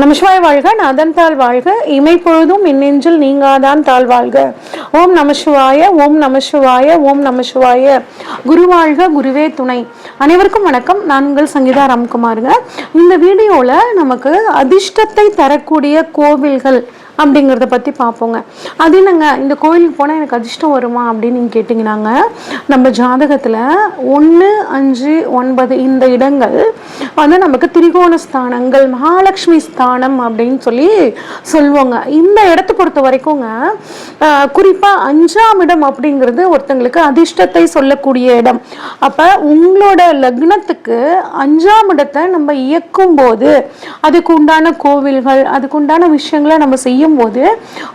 நமசிவாய் வாழ்க நதன் தாழ் வாழ்க. இமை பொழுதும் மின்னெஞ்சில் நீங்காதான் தாழ் வாழ்க. ஓம் நமசிவாய ஓம் நமசிவாய ஓம் நமசிவாய குரு வாழ்க குருவே துணை. அனைவருக்கும் வணக்கம். நான் உங்கள் சங்கீதா ராம்குமாருங்க. இந்த வீடியோவில் நமக்கு அதிர்ஷ்டத்தை தரக்கூடிய கோவில்கள் அப்படிங்கிறத பற்றி பார்ப்போங்க அது என்னங்க? இந்த கோயிலுக்கு போனால் எனக்கு அதிர்ஷ்டம் வருமா அப்படின்னு நீங்கள் கேட்டிங்கன்னாங்க. நம்ம ஜாதகத்தில் ஒன்று அஞ்சு ஒன்பது இந்த இடங்கள் வந்து நமக்கு திரிகோண ஸ்தானங்கள் மகாலட்சுமி ஸ்தானம் அப்படின்னு சொல்லி சொல்லுவோங்க இந்த இடத்த பொறுத்த வரைக்குங்க குறிப்பாக அஞ்சாம் இடம் அப்படிங்கிறது ஒருத்தங்களுக்கு அதிர்ஷ்டத்தை சொல்லக்கூடிய இடம். அப்போ உங்களோட லக்னத்துக்கு அஞ்சாம் இடத்தை நம்ம இயக்கும் போது அதுக்கு உண்டான கோவில்கள் அதுக்கு உண்டான விஷயங்களை நம்ம செய்யும் போது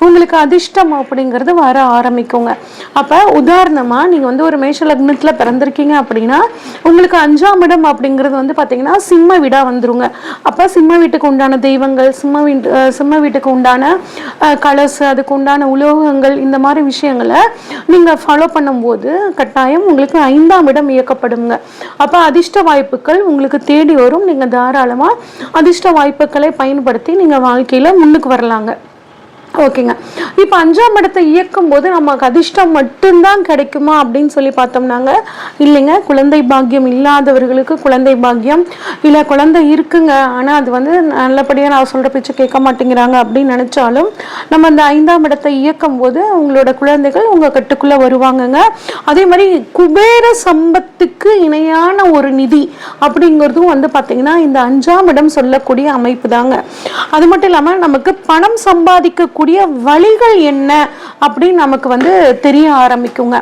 உங்களுக்கு அதிர்ஷ்டம் அப்படிங்கிறது வர ஆரம்பிக்குங்க. அப்போ உதாரணமாக நீங்கள் வந்து ஒரு மேஷ லக்னத்தில் பிறந்திருக்கீங்க அப்படின்னா உங்களுக்கு அஞ்சாம் இடம் அப்படிங்கிறது வந்து பார்த்தீங்கன்னா சிம்ம வீடாக வந்துருங்க. அப்போ சிம்ம வீட்டுக்கு உண்டான தெய்வங்கள் சிம்ம வீட்டு சிம்ம வீட்டுக்கு உண்டான கலர்ஸ் கலசு அதுக்கு உண்டான உலோகங்கள் இந்த மாதிரி விஷயங்களை நீங்கள் ஃபாலோ பண்ணும்போது கட்டாயம் உங்களுக்கு ஐந்தாம் இடம் இயக்கப்படுங்க. அப்போ அதிர்ஷ்ட வாய்ப்புகள் உங்களுக்கு தேடி வரும். நீங்கள் தாராளமாக அதிர்ஷ்ட வாய்ப்புகளை பயன்படுத்தி நீங்கள் வாழ்க்கையில் முன்னுக்கு வரலாங்க. ஓகேங்க. இப்போ அஞ்சாம் இடத்தை இயக்கும் போது நமக்கு அதிர்ஷ்டம் மட்டும்தான் கிடைக்குமா அப்படின்னு சொல்லி பார்த்தோம்னாங்க. இல்லைங்க குழந்தை பாக்கியம் இல்லாதவர்களுக்கு குழந்தை பாக்கியம் இல்லை குழந்தை இருக்குங்க. ஆனால் அது வந்து நல்லபடியாக நான் சொல்கிற பேச்சு கேட்க மாட்டேங்கிறாங்க அப்படின்னு நினச்சாலும் நம்ம அந்த ஐந்தாம் இடத்தை இயக்கும் போது உங்களோட குழந்தைகள் உங்கள் கட்டுக்குள்ளே வருவாங்கங்க. அதே மாதிரி குபேர சம்பத்துக்கு இணையான ஒரு நிதி அப்படிங்கிறதும் வந்து பார்த்தீங்கன்னா இந்த அஞ்சாம் இடம் சொல்லக்கூடிய அமைப்பு தாங்க. அது மட்டும் இல்லாமல் நமக்கு பணம் சம்பாதிக்க இருக்கக்கூடிய வழிகள் என்ன அப்படின்னு நமக்கு வந்து தெரிய ஆரம்பிக்குங்க.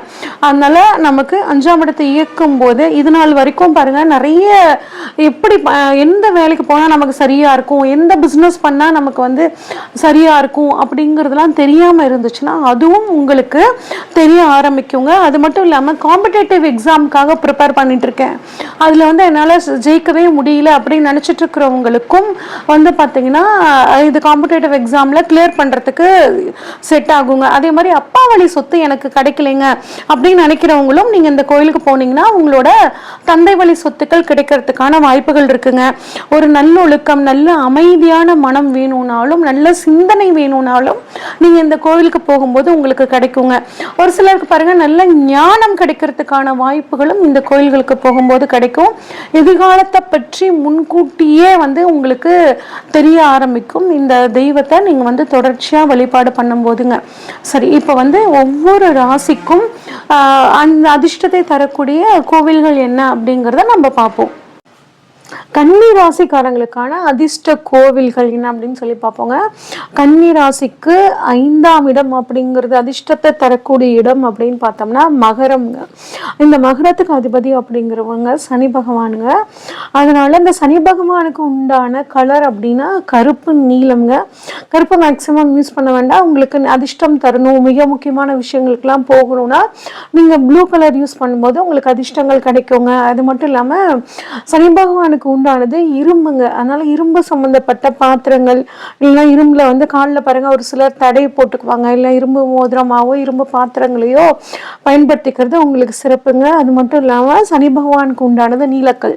அதனால் நமக்கு அஞ்சாம் இடத்தை இயக்கும் போது இது நாள் வரைக்கும் பாருங்கள் நிறைய எப்படி எந்த வேலைக்கு போனால் நமக்கு சரியாக இருக்கும் எந்த பிஸ்னஸ் பண்ணால் நமக்கு வந்து சரியாக இருக்கும் அப்படிங்கிறதுலாம் தெரியாமல் இருந்துச்சுன்னா அதுவும் உங்களுக்கு தெரிய ஆரம்பிக்குங்க. அது மட்டும் இல்லாமல் காம்படேட்டிவ் எக்ஸாமுக்காக ப்ரிப்பேர் பண்ணிட்டுருக்கேன். அதில் வந்து என்னால் ஜெயிக்கவே முடியல அப்படின்னு நினச்சிட்டு இருக்கிறவங்களுக்கும் வந்து பார்த்தீங்கன்னா இது காம்படேட்டிவ் எக்ஸாமில் கிளியர் பண்ணுறதுக்கு செட் ஆகுங்க. அதே மாதிரி அப்பா வழி சொத்து எனக்கு கிடைக்கலைங்க அப்படின்னு நினைக்கிறவங்களும் நீங்கள் இந்த கோயிலுக்கு போனீங்கன்னா உங்களோட தந்தை வழி சொத்துக்கள் கிடைக்கிறதுக்கான வாய்ப்புகள் இருக்குங்க. ஒரு நல்லொழுக்கம் நல்ல அமைதியான மனம் வேணும்னாலும் நல்ல சிந்தனை வேணும்னாலும் நீங்கள் இந்த கோவிலுக்கு போகும்போது உங்களுக்கு கிடைக்குங்க. ஒரு சிலருக்கு பாருங்கள் நல்ல ஞானம் கிடைக்கிறதுக்கான வாய்ப்புகளும் இந்த கோயில்களுக்கு போகும்போது கிடைக்கும். எதிர்காலத்தை பற்றி முன்கூட்டியே வந்து உங்களுக்கு தெரிய ஆரம்பிக்கும். இந்த தெய்வத்தை நீங்கள் வந்து தொடர்ச்சியாக வழிபாடு பண்ணும்போதுங்க. சரி இப்போ வந்து ஒவ்வொரு ராசிக்கும் அந்த அதிர்ஷ்டத்தை தரக்கூடிய கோவில்கள் என்ன அப்படிங்கிறத நம்ம பார்ப்போம். கன்னி ராசிக்காரங்களுக்கான அதிர்ஷ்ட கோவில்கள் என்ன அப்படின்னு சொல்லி பார்ப்போங்க. கன்னி ராசிக்கு ஐந்தாம் இடம் அப்படிங்கிறது அதிர்ஷ்டத்தை தரக்கூடிய இடம் அப்படின்னு பார்த்தோம்னா மகரம்ங்க. இந்த மகரத்துக்கு அதிபதி அப்படிங்கிறவங்க சனி பகவானுங்க. அதனால இந்த சனி பகவானுக்கு உண்டான கலர் அப்படின்னா கருப்பு நீலம்ங்க. கருப்பு மேக்சிமம் யூஸ் பண்ண வேண்டாம். உங்களுக்கு அதிர்ஷ்டம் தரணும். மிக முக்கியமான விஷயங்களுக்கெல்லாம் போகணும்னா நீங்கள் ப்ளூ கலர் யூஸ் பண்ணும்போது உங்களுக்கு அதிர்ஷ்டங்கள் கிடைக்குங்க. அது மட்டும் இல்லாமல் சனி பகவானுக்கு உண்டானது இரும்புங்க. அதனால இரும்பு சம்மந்தப்பட்ட பாத்திரங்கள் இல்லைன்னா இரும்புல வந்து காலில் பாருங்க ஒரு சிலர் தடை போட்டுக்குவாங்க. இல்லை இரும்பு மோதிரமாவோ இரும்பு பாத்திரங்களையோ பயன்படுத்திக்கிறது உங்களுக்கு சிறப்புங்க. அது மட்டும் இல்லாமல் சனி பகவானுக்கு உண்டானது நீலக்கல்.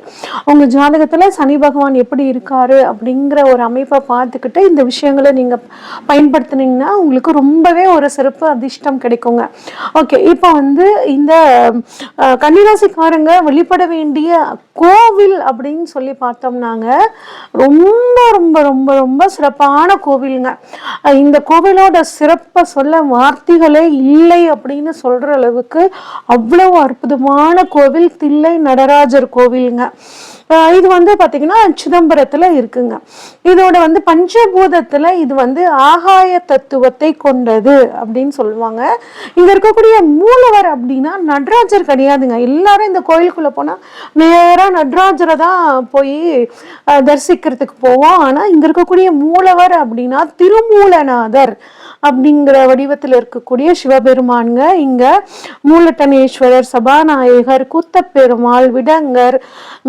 உங்கள் ஜாதகத்துல சனி பகவான் எப்படி இருக்காரு அப்படிங்கிற ஒரு அமைப்பை பார்த்துக்கிட்டு இந்த விஷயங்களை நீங்க பயன்படுத்துனீங்கன்னா உங்களுக்கு ரொம்பவே ஒரு சிறப்பு அதிர்ஷ்டம் கிடைக்குங்க. ஓகே இப்போ வந்து இந்த கன்னிராசிக்காரங்க வெளிப்பட வேண்டிய கோவில் அப்படின்னு சொல்லி பார்த்தோம்னாங்க ரொம்ப ரொம்ப ரொம்ப ரொம்ப சிறப்பான கோவிலுங்க. இந்த கோவிலோட சிறப்பை சொல்ல வார்த்தைகளே இல்லை அப்படின்னு சொல்ற அளவுக்கு அவ்வளவு அற்புதமான கோவில் தில்லை நடராஜர் கோவிலுங்க. இது வந்து பார்த்தீங்கன்னா சிதம்பரத்தில் இருக்குங்க. இதோட வந்து பஞ்சபூதத்தில் இது வந்து ஆகாய தத்துவத்தை கொண்டது அப்படின்னு சொல்லுவாங்க. இங்கே இருக்கக்கூடிய மூலவர் அப்படின்னா நடராஜர் கிடையாதுங்க. எல்லாரும் இந்த கோயிலுக்குள்ளே போனால் நேராக நடராஜரை தான் போய் தரிசிக்கிறதுக்கு போவோம். ஆனால் இங்கே இருக்கக்கூடிய மூலவர் அப்படின்னா திருமூலநாதர். அப்படிங்கிற வடிவத்தில் இருக்கக்கூடிய சிவபெருமானுங்க. இங்க மூலட்டனேஸ்வரர் சபாநாயகர் கூத்தப்பெருமாள் விடங்கர்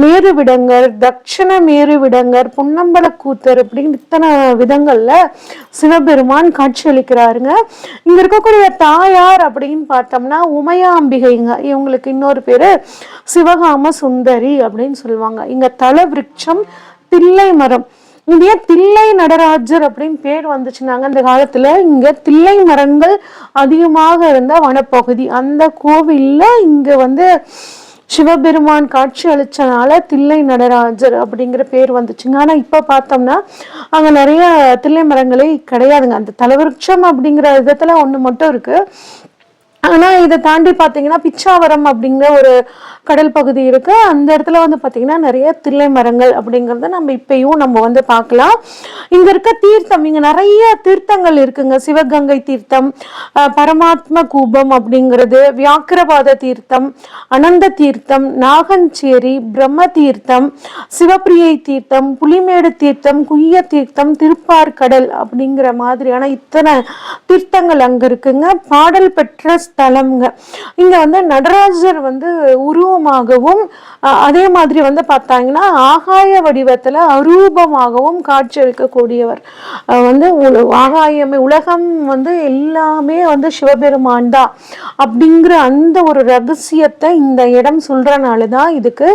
மேரு விடங்கர் தட்சிண மேரு விடங்கர் புன்னம்பல கூத்தர் அப்படின்னு இத்தனை விதங்கள்ல சிவபெருமான் காட்சியளிக்கிறாருங்க இங்க இருக்கக்கூடிய தாயார் அப்படின்னு பார்த்தோம்னா உமையாம்பிகைங்க. இவங்களுக்கு இன்னொரு பேரு சிவகாம சுந்தரி அப்படின்னு சொல்லுவாங்க. இங்க தலை விருட்சம் தில்லை மரம் இங்க தில்லை நடராஜர் அப்படின்னு பேர் வந்துச்சுனாங்க. அந்த காலத்துல இங்க தில்லை மரங்கள் அதிகமாக இருந்த வனப்பகுதி. அந்த கோவில்ல இங்க வந்து சிவபெருமான் காட்சி அளிச்சனால தில்லை நடராஜர் அப்படிங்கிற பேர் வந்துச்சுங்க. ஆனா இப்ப பார்த்தோம்னா அங்க நிறைய தில்லை மரங்களே கிடையாதுங்க. அந்த தலைவருட்சம் அப்படிங்கிற விதத்துல ஒண்ணு மட்டும் இருக்கு. ஆனா இதை தாண்டி பார்த்தீங்கன்னா பிச்சாவரம் அப்படிங்கிற ஒரு கடல் பகுதி இருக்குது அந்த இடத்துல வந்து பார்த்திங்கன்னா நிறைய தில்லை மரங்கள் அப்படிங்கிறத நம்ம இப்பயும் நம்ம வந்து பார்க்கலாம். இங்கே இருக்க தீர்த்தம் இங்கே நிறைய தீர்த்தங்கள் இருக்குங்க. சிவகங்கை தீர்த்தம் பரமாத்ம கூபம் அப்படிங்கிறது வியாக்கிரபாத தீர்த்தம் அனந்த தீர்த்தம் நாகஞ்சேரி பிரம்ம தீர்த்தம் சிவப்பிரியை தீர்த்தம் புலிமேடு தீர்த்தம் குய்ய தீர்த்தம் திருப்பார்கடல் அப்படிங்கிற மாதிரியான இத்தனை தீர்த்தங்கள் அங்கே இருக்குங்க. பாடல் பெற்ற ஸ்தலம்ங்க. இங்கே வந்து நடராஜர் வந்து உருவம் அஹ், அதே மாதிரி வந்து பார்த்தாங்கன்னா ஆகாய வடிவத்துல அரூபமாகவும் காட்சியளிக்கக்கூடியவர். அளிக்கக்கூடியவர் வந்து ஆகாயமே உலகம் வந்து எல்லாமே வந்து சிவபெருமான் தான். அப்படிங்கிற அந்த ஒரு ரகசியத்தை இந்த இடம் சொல்கிறனால தான் இதுக்கு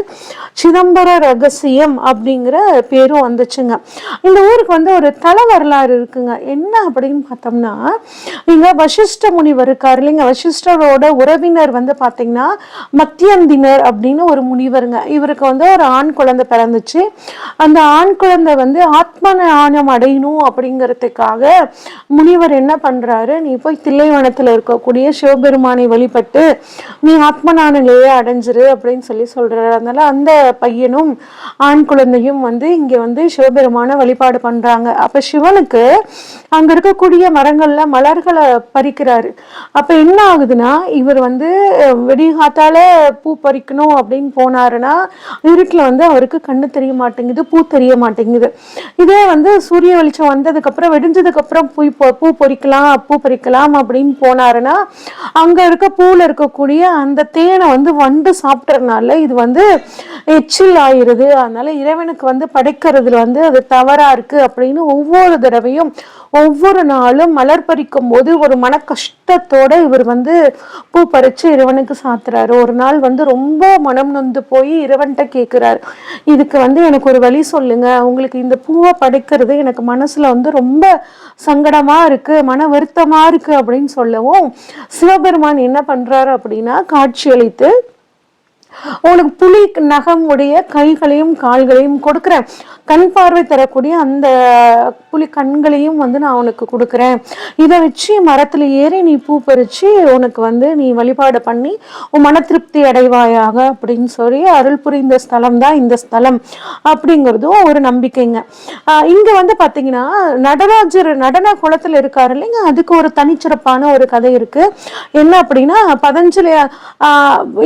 சிதம்பர ரகசியம் அப்படிங்கிற பேரும் வந்துச்சுங்க. இந்த ஊருக்கு வந்து ஒரு தல வரலாறு இருக்குங்க. என்ன அப்படின்னு பார்த்தோம்னா இங்க வசிஷ்ட முனிவர் இருக்கார் இல்லைங்க. வசிஷ்டரோட உறவினர் வந்து பாத்தீங்கன்னா மத்தியந்தினர் அப்படின்னு ஒரு முனிவருங்க. இவருக்கு வந்து ஒரு ஆண் குழந்தை பிறந்துச்சு. அந்த ஆண் குழந்தை வந்து ஆத்ம ஞானம் அடையணும் அப்படிங்கிறதுக்காக முனிவர் என்ன பண்றாரு? நீ போய் தில்லைவனத்தில் இருக்கக்கூடிய சிவபெருமானை வழிபட்டு நீ ஆத்ம ஞானிலேயே அடைஞ்சிரு அப்படின்னு சொல்லி சொல்றாரு. அதனால அந்த பையனும் ஆண் குழந்தையும் வந்து இங்க வந்து சிவபெருமான வழிபாடு பண்றாங்க. அப்ப சிவனுக்கு அங்க இருக்கக்கூடிய மரங்கள்ல மலர்களை பறிக்கிறாரு. அப்ப என்ன ஆகுதுன்னா இவர் வந்து வெடிகாத்தால பூ பறி சம்பாதிக்கணும் அப்படின்னு போனாருன்னா இருட்டில் வந்து அவருக்கு கண்ணு தெரிய மாட்டேங்குது பூ தெரிய மாட்டேங்குது. இதே வந்து சூரிய வெளிச்சம் வந்ததுக்கப்புறம் வெடிஞ்சதுக்கப்புறம் வெடிஞ்சதுக்கு அப்புறம் பூ பூ பொறிக்கலாம் பூ பறிக்கலாம் அப்படின்னு போனாருன்னா அங்க இருக்க பூவில் இருக்கக்கூடிய அந்த தேனை வந்து வண்டு சாப்பிட்றதுனால இது வந்து எச்சில் ஆயிருது அதனால இறைவனுக்கு வந்து படைக்கிறதுல வந்து அது தவறாக இருக்கு அப்படின்னு ஒவ்வொரு தடவையும் ஒவ்வொரு நாளும் மலர் பறிக்கும் போது ஒரு மன கஷ்டத்தோட இவர் வந்து பூ பறிச்சு இறைவனுக்கு சாத்துறாரு. ஒரு நாள் வந்து ரொம்ப மனம் நொந்து போய் இறைவன்கிட்ட கேட்குறாரு இதுக்கு வந்து எனக்கு ஒரு வழி சொல்லுங்க. உங்களுக்கு இந்த பூவை படைக்கிறது எனக்கு மனசுல வந்து ரொம்ப சங்கடமா இருக்கு மன வருத்தமா இருக்கு அப்படின்னு சொல்லவும் சிவபெருமான் என்ன பண்றாரு அப்படின்னா காட்சியளித்து உனக்கு புலி நகம் உடைய கைகளையும் கால்களையும் கொடுக்குறேன் கண் பார்வை தரக்கூடிய அந்த புலி கண்களையும் வந்து நான் உனக்கு கொடுக்குறேன். இதை வச்சு மரத்தில் ஏறி நீ பூ பறிச்சு உனக்கு வந்து நீ வழிபாடு பண்ணி உன் மன திருப்தி அடைவாயாக அப்படின்னு சொல்லி அருள் புரிந்த ஸ்தலம் தான் இந்த ஸ்தலம் அப்படிங்கிறதும் ஒரு நம்பிக்கைங்க. இங்கே வந்து பார்த்தீங்கன்னா நடராஜர் நடன குளத்தில் இருக்காரு இல்லைங்க? அதுக்கு ஒரு தனிச்சிறப்பான ஒரு கதை இருக்குது என்ன அப்படின்னா பதஞ்சலி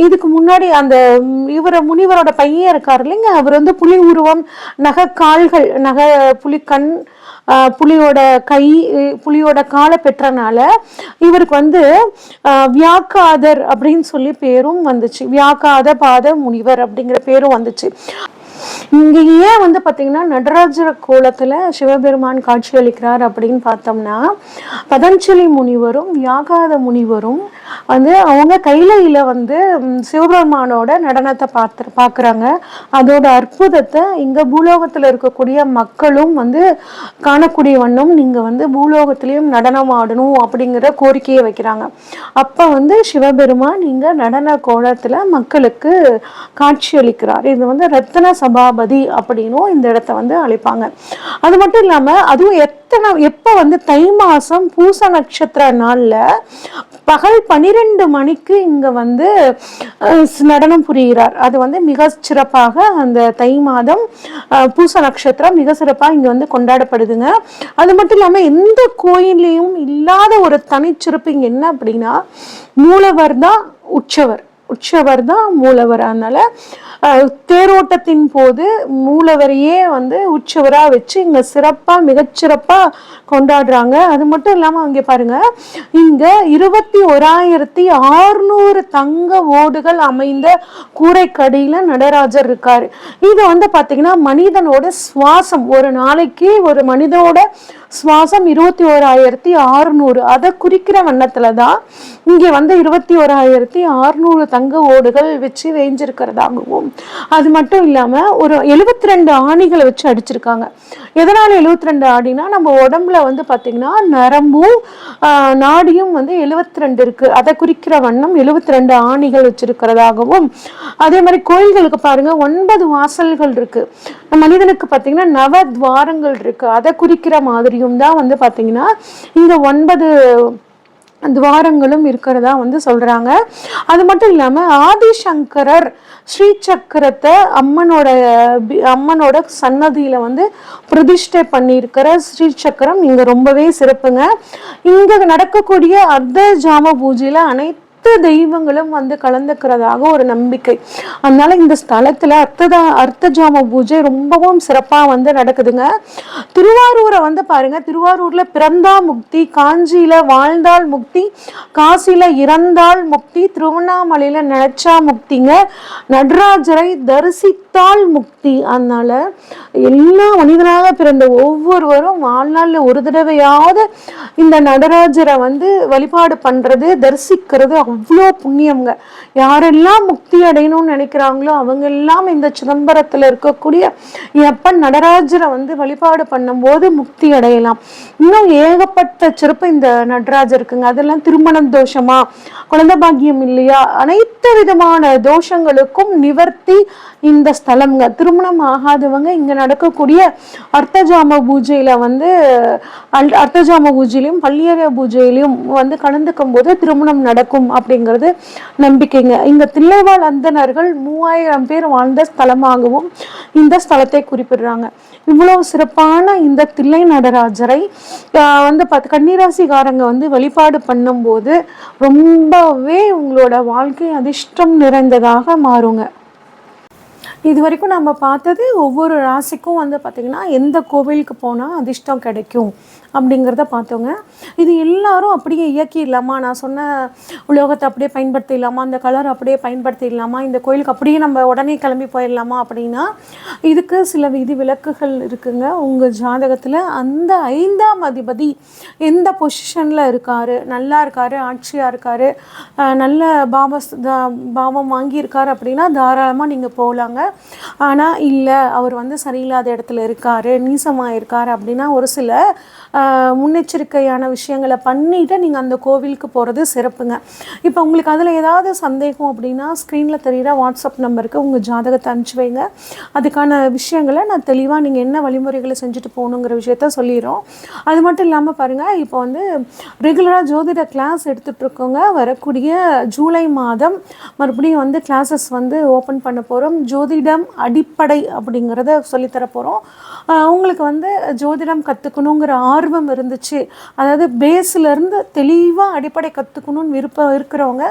இதுக்கு முன்னாடி அந்த ம், இவர முனிவரோட பையன் இருக்கார் இல்லைங்க. அவர் வந்து புலி உருவம் நகை கால்கள் நகை புலி கண் புலியோட கை புலியோட காலை பெற்றனால இவருக்கு வந்து வியாக்காதர் அப்படின்னு சொல்லி பேரும் வந்துச்சு. வியாக்காத பாத முனிவர் அப்படிங்கிற பேரும் வந்துச்சு. இங்கே ஏன் வந்து பார்த்தீங்கன்னா நடராஜர் கோலத்தில் சிவபெருமான் காட்சி அளிக்கிறார் அப்படின்னு பார்த்தோம்னா பதஞ்சலி முனிவரும் வியாகாத முனிவரும் வந்து அவங்க கைலையில் வந்து சிவபெருமானோட நடனத்தை பார்த்து பார்க்குறாங்க. அதோட அற்புதத்தை இங்கே பூலோகத்தில் இருக்கக்கூடிய மக்களும் வந்து காணக்கூடிய வண்ணம் வந்து பூலோகத்திலையும் நடனம் ஆடணும் அப்படிங்கிற கோரிக்கையை வைக்கிறாங்க. அப்போ வந்து சிவபெருமான் இங்கே நடன கோலத்தில் மக்களுக்கு காட்சி அளிக்கிறார் இது வந்து ரத்தன சபாபதி அப்படின்னும் இந்த இடத்த வந்து அழைப்பாங்க. அது மட்டும் இல்லாம அதுவும் எத்தனை எப்ப வந்து தை மாசம் பூச நட்சத்திர நாள்ல பகல் பனிரெண்டு மணிக்கு இங்க வந்து நடனம் புரிகிறார். அது வந்து மிக சிறப்பாக அந்த தை மாதம் பூச நட்சத்திரம் மிக சிறப்பாக இங்க வந்து கொண்டாடப்படுதுங்க. அது மட்டும் இல்லாம எந்த கோயில்லையும் இல்லாத ஒரு தனிச்சிறப்பு இங்க என்ன அப்படின்னா மூலவர் தான் உற்சவர். உற்சவர் தான் மூலவர். அதனால தேரோட்டத்தின் போது மூலவரையே வந்து உற்சவராக வச்சு இங்கே சிறப்பாக மிகச்சிறப்பாக கொண்டாடுறாங்க. அது மட்டும் இல்லாமல் அங்கே பாருங்கள் இங்கே இருபத்தி ஓராயிரத்தி ஆறுநூறு தங்க ஓடுகள் அமைந்த கூரைக்கடியில் நடராஜர் இருக்கார். இது வந்து பார்த்திங்கன்னா மனிதனோட சுவாசம். ஒரு நாளைக்கு ஒரு மனிதனோட சுவாசம் இருபத்தி ஓராயிரத்தி ஆறுநூறு அதை குறிக்கிற வண்ணத்துல தான் இங்கே வந்து இருபத்தி ஓராயிரத்தி ஆறுநூறு தங்க ஓடுகள் வச்சு வேஞ்சிருக்கிறதாகவும். அது மட்டும் இல்லாம ஒரு எழுபத்தி ரெண்டு ஆணிகளை வச்சு அடிச்சிருக்காங்க. எதனால் எழுபத்தி ரெண்டு ஆடினா நம்ம உடம்புல வந்து பார்த்திங்கன்னா நரம்பும் நாடியும் வந்து எழுபத்தி ரெண்டு இருக்குது அதை குறிக்கிற வண்ணம் எழுபத்தி ரெண்டு ஆணிகள் வச்சுருக்கிறதாகவும் அதே மாதிரி கோயில்களுக்கு பாருங்க ஒன்பது வாசல்கள் இருக்குது மனிதனுக்கு பார்த்தீங்கன்னா நவ துவாரங்கள் இருக்குது அதை குறிக்கிற மாதிரியும் தான் வந்து பார்த்தீங்கன்னா இங்க ஒன்பது துவாரங்களும் இருக்கிறதா வந்து சொல்கிறாங்க அது மட்டும் இல்லாமல் ஆதிசங்கரர் ஸ்ரீ சக்கரத்தை அம்மனோட அம்மனோட சன்னதியில் வந்து பிரதிஷ்டை பண்ணியிருக்கிற ஸ்ரீ சக்கரம் இங்கே ரொம்பவே சிறப்புங்க. இங்கே நடக்கக்கூடிய அர்த்த ஜாம பூஜையில் அனைத்து தெய்வங்களும் வந்து கலந்துக்கிறதாக ஒரு நம்பிக்கை. அதனால இந்த ஸ்தலத்தில் அர்த்ததா அர்த்த ஜாம பூஜை ரொம்பவும் சிறப்பாக வந்து நடக்குதுங்க. திருவாரூரை வந்து பாருங்க. திருவாரூர்ல பிறந்தா முக்தி காஞ்சியில வாழ்ந்தால் முக்தி காசியில இறந்தால் முக்தி திருவண்ணாமலையில நினைச்சா முக்திங்க. நடராஜரை தரிசித்தால் முக்தி. அதனால எல்லா மனிதனாக பிறந்த ஒவ்வொருவரும் வாழ்நாளில் ஒரு தடவையாவது இந்த நடராஜரை வந்து வழிபாடு பண்றது தரிசிக்கிறது அவ்வளோ புண்ணியம்ங்க. யாரெல்லாம் முக்தி அடையணும்னு நினைக்கிறாங்களோ அவங்க எல்லாம் இந்த சிதம்பரத்துல இருக்கக்கூடிய எப்பன் நடராஜரை வந்து வழிபாடு பண்ணும்போது முக்தி அடையலாம். இன்னும் ஏகப்பட்ட சிறப்பு இந்த நடராஜர் இருக்குங்க. அதெல்லாம் திருமணம் தோஷமா குழந்தை பாக்கியம் இல்லையா? அனைத்து விதமான தோஷங்களுக்கும் நிவர்த்தி இந்த ஸ்தலம்ங்க. திருமணம் ஆகாதவங்க இங்கே நடக்கக்கூடிய அர்த்தஜாம பூஜையில் வந்து அல்- அர்த்தஜாம பூஜையிலையும் பள்ளியர பூஜையிலையும் வந்து கலந்துக்கும் போது திருமணம் நடக்கும் அப்படிங்கிறது நம்பிக்கைங்க. இங்கே தில்லைவாழ் அந்தனர்கள் மூவாயிரம் பேர் வாழ்ந்த ஸ்தலமாகவும் இந்த ஸ்தலத்தை குறிப்பிடுறாங்க. இவ்வளோ சிறப்பான இந்த தில்லை நடராஜரை வந்து பார்த்து கன்னிராசிகாரங்க வந்து வழிபாடு பண்ணும்போது ரொம்பவே உங்களோட வாழ்க்கை அதிர்ஷ்டம் நிறைந்ததாக மாறுங்க. இது வரைக்கும் நம்ம பார்த்தது ஒவ்வொரு ராசிக்கும் வந்து பார்த்திங்கன்னா எந்த கோவிலுக்கு போனால் அதிர்ஷ்டம் கிடைக்கும் அப்படிங்கிறத பார்த்தோங்க. இது எல்லாரும் அப்படியே இயக்கிடலாமா? நான் சொன்ன உலோகத்தை அப்படியே பயன்படுத்திடலாமா? அந்த கலர் அப்படியே பயன்படுத்திடலாமா? இந்த கோயிலுக்கு அப்படியே நம்ம உடனே கிளம்பி போயிடலாமா அப்படின்னா இதுக்கு சில விதி விலக்குகள் இருக்குங்க. உங்கள் ஜாதகத்தில் அந்த ஐந்தாம் அதிபதி எந்த பொசிஷனில் இருக்கார்? நல்லா இருக்காரு? ஆட்சியாக இருக்கார்? நல்ல பாபஸ் பாவம் வாங்கியிருக்கார் அப்படின்னா தாராளமாக நீங்கள் போகலாங்க ஆனால் இல்லை அவர் வந்து சரியில்லாத இடத்துல இருக்கார் நீசமாக இருக்கார் அப்படின்னா ஒரு சில முன்னெச்சரிக்கையான விஷயங்களை பண்ணிவிட்டு நீங்கள் அந்த கோவிலுக்கு போகிறது சிறப்புங்க. இப்போ உங்களுக்கு அதில் ஏதாவது சந்தேகம் அப்படின்னா ஸ்க்ரீனில் தெரிகிற வாட்ஸ்அப் நம்பருக்கு உங்கள் ஜாதகத்தை அனுப்பிச்சு வைங்க. அதுக்கான விஷயங்களை நான் தெளிவாக நீங்கள் என்ன வழிமுறைகளை செஞ்சுட்டு போகணுங்கிற விஷயத்த சொல்லிடுறோம். அது மட்டும் இல்லாமல் பாருங்கள் இப்போ வந்து ரெகுலராக ஜோதிட கிளாஸ் எடுத்துகிட்ருக்கோங்க வரக்கூடிய ஜூலை மாதம் மறுபடியும் வந்து கிளாஸஸ் வந்து ஓப்பன் பண்ண போகிறோம் ஜோதி ஜோதிடம் அடிப்படை அப்படிங்கிறத சொல்லித்தர போகிறோம் அவங்களுக்கு வந்து ஜோதிடம் கற்றுக்கணுங்கிற ஆர்வம் இருந்துச்சு. அதாவது பேஸ்லேருந்து தெளிவாக அடிப்படை கற்றுக்கணும்னு விருப்பம் இருக்கிறவங்க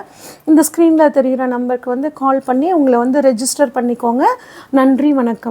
இந்த ஸ்க்ரீனில் தெரிகிற நம்பருக்கு வந்து கால் பண்ணி உங்களை வந்து ரெஜிஸ்டர் பண்ணிக்கோங்க. நன்றி வணக்கம்.